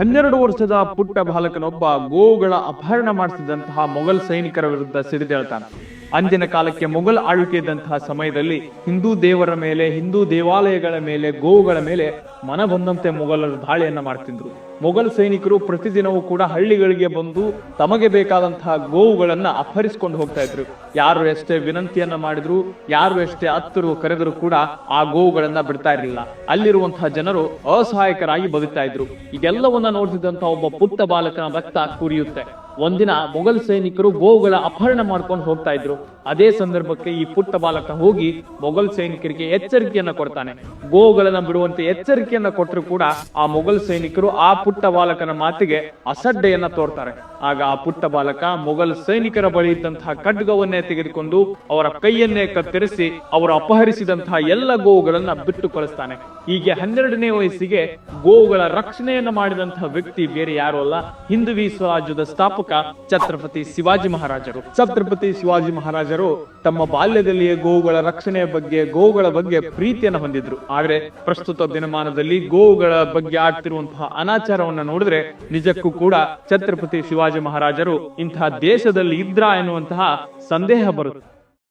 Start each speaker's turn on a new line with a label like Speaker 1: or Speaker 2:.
Speaker 1: ಹನ್ನೆರಡು ವರ್ಷದ ಪುಟ್ಟ ಬಾಲಕನೊಬ್ಬ ಗೋವುಗಳ ಅಪಹರಣ ಮಾಡಿಸಿದಂತಹ ಮೊಘಲ್ ಸೈನಿಕರ ವಿರುದ್ಧ ಸಿಡಿದೇಳ್ತಾನೆ. ಅಂದಿನ ಕಾಲಕ್ಕೆ ಮೊಘಲ್ ಆಳ್ವಿಕೆ ಇದ್ದಂತಹ ಸಮಯದಲ್ಲಿ ಹಿಂದೂ ದೇವರ ಮೇಲೆ, ಹಿಂದೂ ದೇವಾಲಯಗಳ ಮೇಲೆ, ಗೋವುಗಳ ಮೇಲೆ ಮನ ಬಂದಂತೆ ಮೊಘಲರು ದಾಳಿಯನ್ನ ಮಾಡ್ತಿದ್ರು. ಮೊಘಲ್ ಸೈನಿಕರು ಪ್ರತಿದಿನವೂ ಕೂಡ ಹಳ್ಳಿಗಳಿಗೆ ಬಂದು ತಮಗೆ ಬೇಕಾದಂತಹ ಗೋವುಗಳನ್ನ ಅಪಹರಿಸಿಕೊಂಡು ಹೋಗ್ತಾ ಇದ್ರು. ಯಾರು ಎಷ್ಟೇ ವಿನಂತಿಯನ್ನ ಮಾಡಿದ್ರು, ಯಾರು ಎಷ್ಟೇ ಹತ್ತರು ಕರೆದರೂ ಕೂಡ ಆ ಗೋವುಗಳನ್ನ ಬಿಡ್ತಾ ಇರಲಿಲ್ಲ. ಅಲ್ಲಿರುವಂತಹ ಜನರು ಅಸಹಾಯಕರಾಗಿ ಬದುಕ್ತಾ ಇದ್ರು. ಇದೆಲ್ಲವನ್ನ ನೋಡ್ತಿದ್ದಂತಹ ಒಬ್ಬ ಪುಟ್ಟ ಬಾಲಕನ ರಕ್ತ ಕುರಿಯುತ್ತೆ. ಒಂದಿನ ಮೊಘಲ್ ಸೈನಿಕರು ಗೋವುಗಳ ಅಪಹರಣ ಮಾಡ್ಕೊಂಡು ಹೋಗ್ತಾ ಇದ್ರು. ಅದೇ ಸಂದರ್ಭಕ್ಕೆ ಈ ಪುಟ್ಟ ಬಾಲಕ ಹೋಗಿ ಮೊಘಲ್ ಸೈನಿಕರಿಗೆ ಎಚ್ಚರಿಕೆಯನ್ನ ಕೊಡ್ತಾನೆ. ಗೋವುಗಳನ್ನ ಬಿಡುವಂತೆ ಎಚ್ಚರಿಕೆಯನ್ನ ಕೊಟ್ಟರು ಕೂಡ ಆ ಮೊಘಲ್ ಸೈನಿಕರು ಆ ಪುಟ್ಟ ಬಾಲಕನ ಮಾತಿಗೆ ಅಸಡ್ಡೆಯನ್ನ ತೋರ್ತಾರೆ. ಆಗ ಆ ಪುಟ್ಟ ಬಾಲಕ ಮೊಘಲ್ ಸೈನಿಕರ ಬಳಿ ಇದ್ದಂತಹ ಖಡ್ಗವನ್ನೇ ತೆಗೆದುಕೊಂಡು ಅವರ ಕೈಯನ್ನೇ ಕತ್ತರಿಸಿ ಅವರು ಅಪಹರಿಸಿದಂತಹ ಎಲ್ಲ ಗೋವುಗಳನ್ನ ಬಿಟ್ಟು ಕಳಿಸ್ತಾನೆ ಹೀಗೆ ಹನ್ನೆರಡನೇ ವಯಸ್ಸಿಗೆ ಗೋವುಗಳ ರಕ್ಷಣೆಯನ್ನ ಮಾಡಿದಂತಹ ವ್ಯಕ್ತಿ ಬೇರೆ ಯಾರು ಅಲ್ಲ. ಹಿಂದುವಿ ಸ್ವರಾಜ್ಯದ ಸ್ಥಾಪಕ ಛತ್ರಪತಿ ಶಿವಾಜಿ ಮಹಾರಾಜರು. ಛತ್ರಪತಿ ಶಿವಾಜಿ ಮಹಾರಾಜರು ತಮ್ಮ ಬಾಲ್ಯದಲ್ಲಿಯೇ ಗೋವುಗಳ ರಕ್ಷಣೆಯ ಬಗ್ಗೆ, ಗೋವುಗಳ ಬಗ್ಗೆ ಪ್ರೀತಿಯನ್ನು ಹೊಂದಿದ್ರು. ಆದ್ರೆ ಪ್ರಸ್ತುತ ದಿನಮಾನದಲ್ಲಿ ಗೋವುಗಳ ಬಗ್ಗೆ ಆಗ್ತಿರುವಂತಹ ಅನಾಚಾರವನ್ನ ನೋಡಿದ್ರೆ ನಿಜಕ್ಕೂ ಕೂಡ ಛತ್ರಪತಿ ಶಿವಾಜಿ ಮಹಾರಾಜರು ಇಂತಹ ದೇಶದಲ್ಲಿ ಇದ್ರ ಎನ್ನುವಂತಹ ಸಂದೇಹ ಬರುತ್ತೆ.